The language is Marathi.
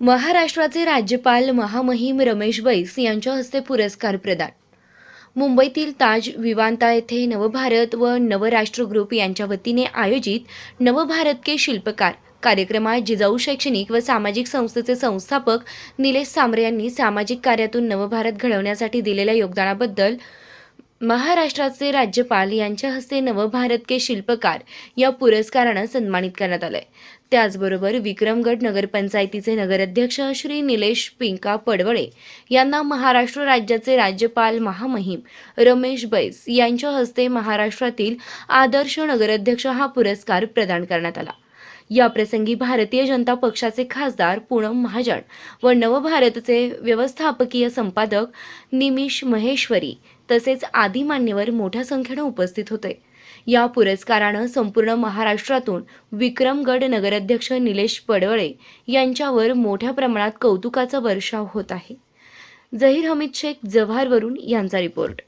महाराष्ट्राचे राज्यपाल महामहिम रमेश बैस यांच्या हस्ते पुरस्कार प्रदान. मुंबईतील ताज विवांता येथे नवभारत व नवराष्ट्र ग्रुप यांच्या वतीने आयोजित नवभारत के शिल्पकार कार्यक्रमात जिजाऊ शैक्षणिक व सामाजिक संस्थेचे संस्थापक निलेश सांबरे यांनी सामाजिक कार्यातून नवभारत घडवण्यासाठी दिलेल्या योगदानाबद्दल महाराष्ट्राचे राज्यपाल यांच्या हस्ते नवभारत के शिल्पकार या पुरस्कारानं सन्मानित करण्यात आलंय. त्याचबरोबर विक्रमगड नगरपंचायतीचे नगराध्यक्ष श्री निलेश पिंका पडवळे यांना महाराष्ट्र राज्याचे राज्यपाल महामहिम रमेश बैस यांच्या हस्ते महाराष्ट्रातील आदर्श नगराध्यक्ष हा पुरस्कार प्रदान करण्यात आला. या प्रसंगी भारतीय जनता पक्षाचे खासदार पूनम महाजन व नवभारतचे व्यवस्थापकीय संपादक निमिष महेश्वरी तसेच आदी मान्यवर मोठ्या संख्येने उपस्थित होते. या पुरस्कारानं संपूर्ण महाराष्ट्रातून विक्रमगड नगराध्यक्ष निलेश पडवळे यांच्यावर मोठ्या प्रमाणात कौतुकाचा वर्षाव होत आहे. जहीर हमीद शेख जव्हारवरून यांचा रिपोर्ट.